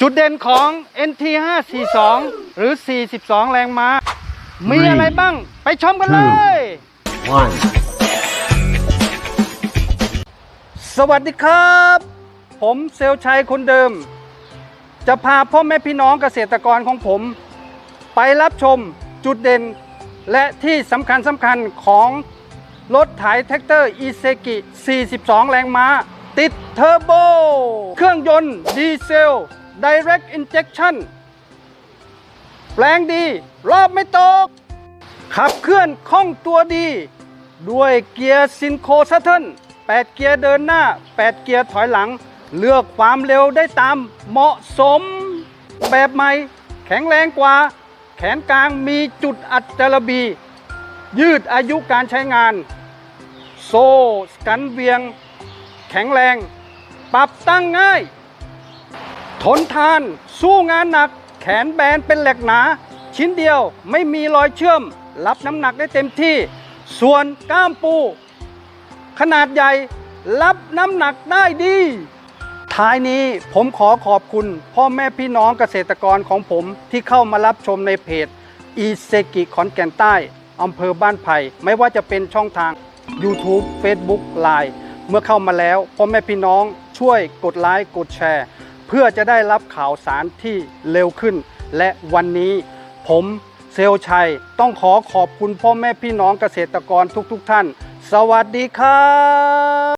จุดเด่นของ NT 542 หรือ 42 แรงม้า มีอะไรบ้าง ไปชมกันเลย one. สวัสดีครับ ผมเซลลชัยคนเดิม จะพาพ่อแม่พี่น้องเกษตรกรของผม ไปรับชมจุดเด่น และที่สำคัญสำคัญของรถไถแท็กเตอร์อีเซกิ 42 แรงม้า ติดเทอร์โบ เครื่องยนต์ดีเซล Direct Injection แรงดี รอบไม่ตก ขับเคลื่อนคล่องตัวดี ด้วยเกียร์ซินโคซัตเทิล8เกียร์เดินหน้า 8 เกียร์ถอยหลัง เลือกความเร็วได้ตามเหมาะสม แบบใหม่ แข็งแรงกว่า แขนกลางมีจุดอัดจรบี ยืดอายุการใช้งาน โซ่กันเวียง แข็งแรง ปรับตั้งง่าย ทนทาน สู้งานหนัก แขนแบนเป็นเหล็กหนา ชิ้นเดียวไม่มีรอยเชื่อม รับน้ำหนักได้เต็มที่ ส่วนก้ามปู ขนาดใหญ่รับน้ำหนักได้ดี ท้ายนี้ผมขอขอบคุณ พ่อแม่พี่น้องเกษตรกรของผมที่เข้ามารับชมในเพจอีเซกิขอนแก่นใต้อำเภอบ้านไผ่ไม่ว่าจะเป็นช่องทาง YouTube Facebook Line เมื่อเข้ามาแล้วพ่อแม่พี่น้องช่วยกดไลค์กดแชร์ เพื่อจะได้รับข่าวสารที่เร็วขึ้น และวันนี้ผมเซลชัยต้องขอขอบคุณพ่อแม่พี่น้องเกษตรกรทุกๆทท่าน สวัสดีครับ